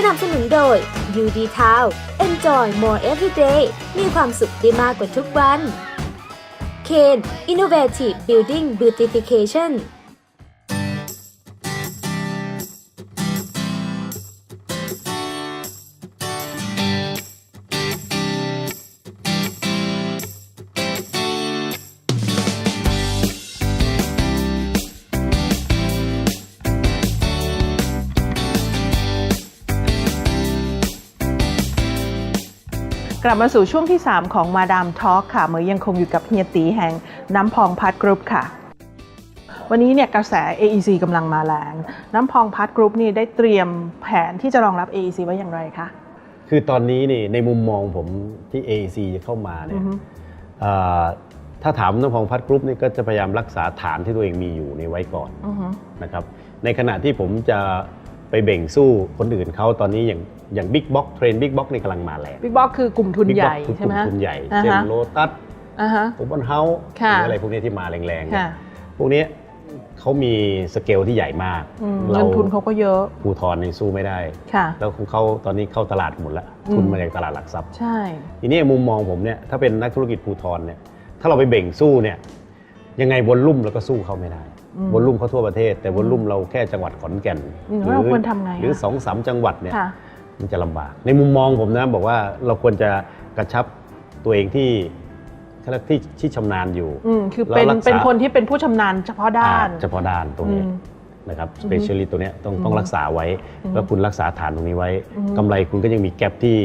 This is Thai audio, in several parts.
สนับสนุนโดย UD Town Enjoy more everyday มีความสุขได้มากกว่าทุกวัน Kane Innovative Building Beautification ลับมาสู่ช่วงที่ 3 ของมาดามทอล์กค่ะเมื่อยังคงอยู่กับเฮียตีแห่งน้ำพองพัดกรุ๊ปค่ะ วันนี้เนี่ยกระแส AEC กำลังมาแรงน้ำพองพัดกรุ๊ปนี่ได้เตรียมแผนที่จะรองรับ AEC ไว้อย่างไรคะคือตอนนี้นี่ในมุมมองผมที่ AEC จะเข้ามาเนี่อืยอฮึเอ่อถ้าถามน้องพองพัดกรุ๊ปนี่ก็จะพยายามรักษาฐานที่ตัวเองมีอยู่ในไว้ก่อนอือฮึนะครับในขณะที่ผมจะไปเบ่งสู้คนอื่นเขาตอนนี้อย่าง อย่างบิ๊กบ็อกเทรนบิ๊กบ็อกนี่กำลังมาแรงบิ๊กบ็อกคือกลุ่มทุน Big ให Box ญ่คือกใช่ไหมลุ่มฮะทุนใหญ่อ่าฮะเช่นโลตัสอ่าฮะโอเปนเฮาส์หค่ะรืออะไรพวกนี้ที่มาแรงๆเนี่ยค่ะพวกนี้เขามีสเกลที่ใหญ่มากอืมเราเงินทุนเขาก็เยอะภูทรนี่สู้ไม่ได้ค่ะแล้วของเขาตอนนี้เข้าตลาดหมดแล้วอืมทุนมาจากตลาดหลักทรัพย์ใช่ทีนี้มุมมองผมเนี่ยถ้าเป็นนักธุรกิจภูทรเนี่ยถ้าเราไปเบ่งสู้เนี่ยยังไงวอลลุ่มเราก็สู้เขาไม่ได้อืมวอลลุ่มเขาทั่วประเทศ แต่วอลลุ่มเราแค่จังหวัดขอนแก่นอืมแล้วเราควรทำไงอะหรือสองสามจังหวัดเนี่ยค่ะ มันจะลำบาก ในมุมมองผมนะบอกว่าเราควรจะกระชับตัวเองที่เขาเรียกที่ที่ชำนาญอยู่อืมคือเป็นแล้วรักษาเป็นคนที่เป็นผู้ชำนาญเฉพาะด้านอ่เฉพาะด้านตรงนี้อืมนะครับสเปเชียลิสต์ตัวเนี้ยต้องอืมต้องรักษาไว้อืมแล้วคุณรักษาฐานตรงนี้ไว้อืมกำไรคุณก็ยังมีแกลบที่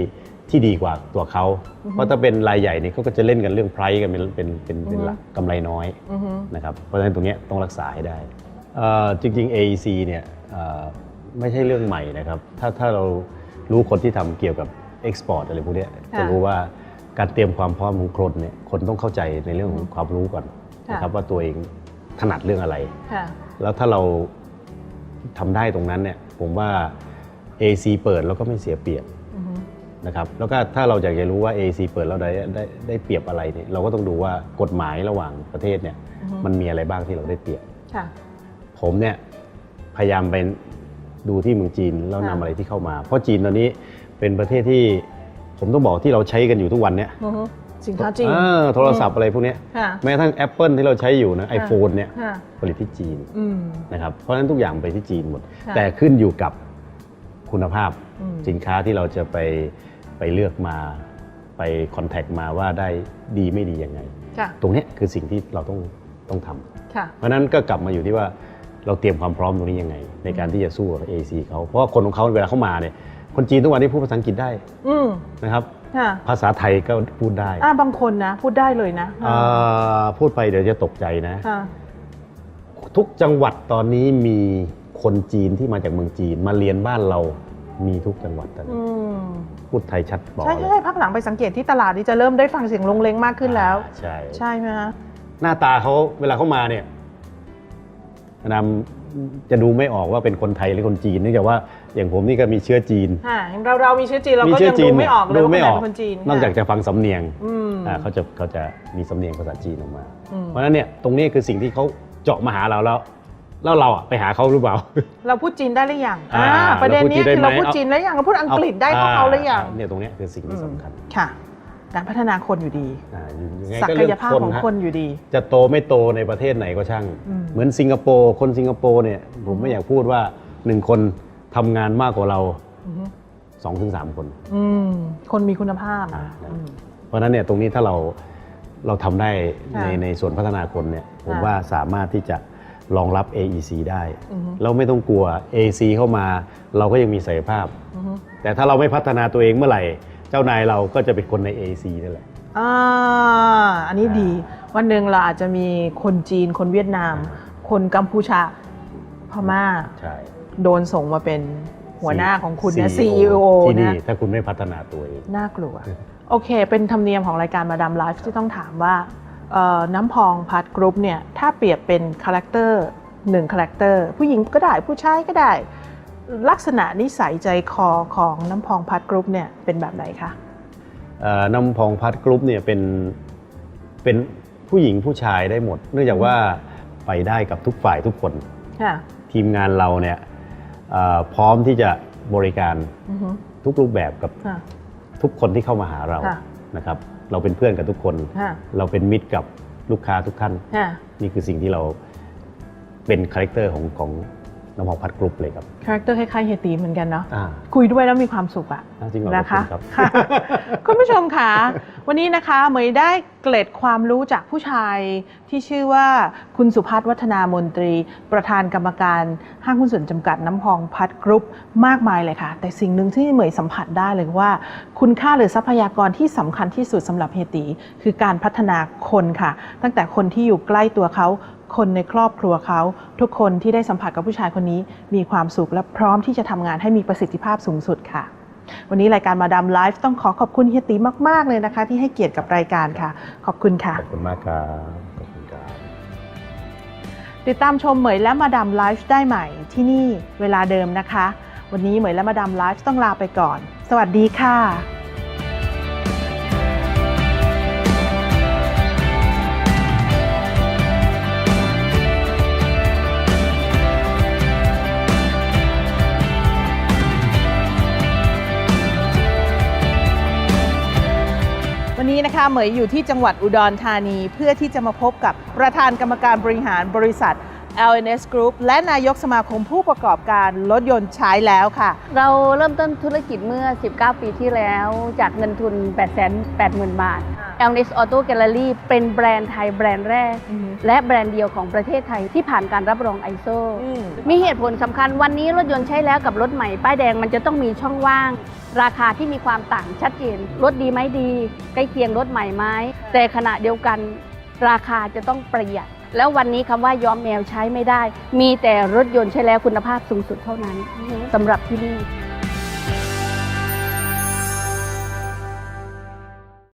ที่ดีกว่าตัวเขาอืมเพราะถ้าเป็นรายใหญ่เนี่ยเขาก็จะเล่นกันเรื่องไพรกันเป็นเป็นเป็นเป็นอืมหลักกำไรน้อยอือฮึนะครับเพราะฉะนั้นตรงเนี้ยต้องรักษาให้ได้เอ่อจริงๆ AEC เนี่ยเอ่อไม่ใช่เรื่องใหม่นะครับ ถ้าถ้าเรา รู้คนที่ทำเกี่ยวกับ Export อะไรพวกเนี้ยค่ะจะรู้ว่าการเตรียมความพร้อมของคนเนี่ยคนต้องเข้าใจในเรื่องของความรู้ก่อนค่ะนะครับว่าตัวเองถนัดเรื่องอะไรค่ะแล้วถ้าเราทำได้ตรงนั้นเนี่ยผมว่า AC เปิดแล้วก็ไม่เสียเปรียบอือฮึนะครับแล้วก็ถ้าเราอยากจะรู้ว่า AC เปิดแล้วได้ได้ได้เปรียบอะไรเนี่ยเราก็ต้องดูว่ากฎหมายระหว่างประเทศเนี่ยอือฮึมันมีอะไรบ้างที่เราได้เปรียบค่ะผมเนี่ยพยายามไป ดูที่เมืองจีนแล้วนำค่ะอะไรที่เข้ามา เพราะจีนตอนนี้เป็นประเทศที่ผมต้องบอกที่เราใช้กันอยู่ทุกวันเนี่ยอือฮึสินค้าจีน เออโทรศัพท์อะไรพวกเนี้ยค่ะ แม้กระทั่ง Apple ที่เราใช้อยู่นะไอโฟนเนี่ยค่ะผลิตที่จีนอืม นะครับเพราะฉะนั้นทุกอย่างไปที่จีนหมด ค่ะแต่ขึ้นอยู่กับคุณภาพอืม สินค้าที่เราจะไปไปเลือกมาไปคอนแทคมาว่าได้ดีไม่ดียังไง ค่ะตรงเนี้ยคือสิ่งที่เราต้องต้องทำ ค่ะ เพราะฉะนั้นก็กลับมาอยู่ที่ว่า เราเตรียมความพร้อมตรงนี้ยังไง ในการที่จะสู้กับ AC เขาเพราะว่าคนของเขาเวลาเขามาเนี่ยคนจีนทุกวันนี้พูดภาษาอังกฤษได้อืมนะครับ ค่ะภาษาไทยก็พูดได้อ่าบางคนนะ พูดได้เลยนะอ่าพูดไปเดี๋ยวจะตกใจนะ ค่ะ ทุกจังหวัดตอนนี้มีคนจีนที่มาจากเมืองจีน มาเรียนบ้านเรามีทุกจังหวัดตอนอืนี้มพูดไทยชัดบอกใช่เลใช่ยพักหลังไปสังเกตที่ตลาดนี่จะเริ่มได้ฟังเสียงลงเลงมากขึ้นแล้วใช่ ใช่ไหมฮะ หน้าตาเขาเวลาเขามาเนี่ย นำจะดูไม่ออกว่าเป็นคนไทยหรือคนจีนเนื่องจากว่าอย่างผมนี่ก็มีเชื้อจีน ค่ะเราเรามีเชื้อจีนเรามีก็เชื้ยัองจีดูนไม่ออกเลยดูว่าไม่เขาออกเป็นคนจีนนอกจากจะฟังสำเนียงอืมอ่าเขาจะเขาจะมีสำเนียงภาษาจีนออกมาอืมเพราะฉะนั้นเนี่ยตรงนี้คือสิ่งที่เขาเจาะมาหาเราแล้วแล้วเราอะไปหาเขาหรือเปล่า เราพูดจีนได้หรือยังอ่าอ่าประเด็นนี้เราพูดจีนได้ไหมคือเราพูดจีนได้ยังเราพูดอังกฤษได้เท่าเขาหรือยังเนี่ยตรงเนี้ยคือสิ่งที่สำคัญค่ะ การพัฒนาคนอยู่ดี อ่ายังไงศัก็กเรื่ยภาพของฮะคนอยู่ดี จะโตไม่โตในประเทศไหนก็ช่าง อืม เหมือนสิงคโปร์คนสิงคโปร์เนี่ยผมไม่อยากพูดว่าหนึ่งคนทำงานมากกว่าเราอือฮึ2อถึงสคน อืมคนมีคุณภาพอ่า อืม เพราะฉะนั้นเนี่ยตรงนี้ถ้าเราเราทำได้ในค่ะในส่วนพัฒนาคนเนี่ยผมค่ะว่าสามารถที่จะรองรับ AEC ได้ อือฮึ เราไม่ต้องกลัว AEC เข้ามา เราก็ยังมีศักยภาพ อือฮึแต่ถ้าเราไม่พัฒนาตัวเองเมื่อไหร่ เจ้านายเราก็จะเป็นคนใน AEC นั่นแหละ อ่าอันนี้ดี วันหนึ่งเราอาจจะมีคนจีน คนเวียดนาม คนกัมพูชา พม่า ใช่โดนส่งมาเป็นหัวหน้าของคุณนะ CEO CEO ที่นี่นะ ถ้าคุณไม่พัฒนาตัวเอง น่ากลัว โอเค เป็นธรรมเนียมของรายการมาดามไลฟ์ที่ต้องถามว่าเอ่อน้ำพองพัดกรุ๊ปเนี่ย ถ้าเปรียบเป็นคาแรคเตอร์หนึ่งคาแรคเตอร์ผู้หญิงก็ได้ผู้ชายก็ได้ ลักษณะนิสัยใจคอของน้ำพองพัดกรุ๊ปเนี่ยเป็นแบบไหนคะเอ่อน้ำพองพัดกรุ๊ปเนี่ยเป็นเป็นผู้หญิงผู้ชายได้หมด เนื่องจากว่าไปได้กับทุกฝ่ายทุกคนค่ะทีมงานเราเนี่ยเอ่อพร้อมที่จะบริการอือฮึทุกรูปแบบกับค่ะทุกคนที่เข้ามาหาเราค่ะนะครับ เราเป็นเพื่อนกับทุกคนค่ะเราเป็นมิตรกับลูกค้าทุกท่านค่ะนี่คือสิ่งที่เราเป็นคาแรคเตอร์ของของ น้ำหอมพัดกรุ๊ปเลยครับคาแรคเตอร์คล้ายๆเฮียตีเหมือนกันเนาะอ่าคุยด้วยแล้วมีความสุขอะ จริงเหรอนะคะ ขอบณรับค่ะคุณผู้ชมคะวันนี้นะคะเหมยได้เกล็ดความรู้จากผู้ชายที่ชื่อว่าคุณสุพัฒน์วัฒนามนตรี ประธานกรรมการห้างหุ้นส่วนจำกัดน้ำพองพัดกรุ๊ปมากมายเลยค่ะ แต่สิ่งหนึ่งที่เหมยสัมผัสได้เลยว่า คุณค่าหรือทรัพยากรที่สำคัญที่สุดสำหรับเฮยตี คือการพัฒนาคนค่ะ ตั้งแต่คนที่อยู่ใกล้ตัวเขา คนในครอบครัวเขา ทุกคนที่ได้สัมผัสกับผู้ชายคนนี้ มีความสุขและพร้อมที่จะทำงานให้มีประสิทธิภาพสูงสุดค่ะ วันนี้รายการมาดามไลฟ์ต้องขอขอบคุณเฮียตีมาก ๆ เลยนะคะ ที่ให้เกียรติกับรายการค่ะ ขอบคุณค่ะ ขอบคุณมากครับขอบคุณครับติดตามชมเหมยและมาดามไลฟ์ได้ใหม่ที่นี่เวลาเดิมนะคะ วันนี้เหมยและมาดามไลฟ์ต้องลาไปก่อน สวัสดีค่ะ นนี้นะคะเหมยอยู่ที่จังหวัดอุดรธานี เพื่อที่จะมาพบกับประธานกรรมการบริหารบริษัท LNS Group และนายกสมาคมผู้ประกอบการรถยนต์ใช้แล้วค่ะ เราเริ่มต้นธุรกิจเมื่อ 19 ปีที่แล้วจากเงินทุน 880,000 บาท l n e s Auto Gallery เป็นแบรนด์ไทยแบรนด์แรก และแบรนด์เดียวของประเทศไทยที่ผ่านการรับรอง ISO มีเหตุผลสำคัญวันนี้รถยนต์ใช้แล้วกับรถใหม่ ป้ายแดงมันจะต้องมีช่องว่าง ราคาที่มีความต่างชัดเจน รถดีไหมดี ใกล้เคียงรถใหม่ไหมแต่ขณะเดียวกัน ราคาจะต้องประหยัด แล้ววันนี้คำว่ายอมแมวใช้ไม่ได้ มีแต่รถยนต์ใช้แล้วคุณภาพสูงสุดเท่านั้นสำหรับที่นี่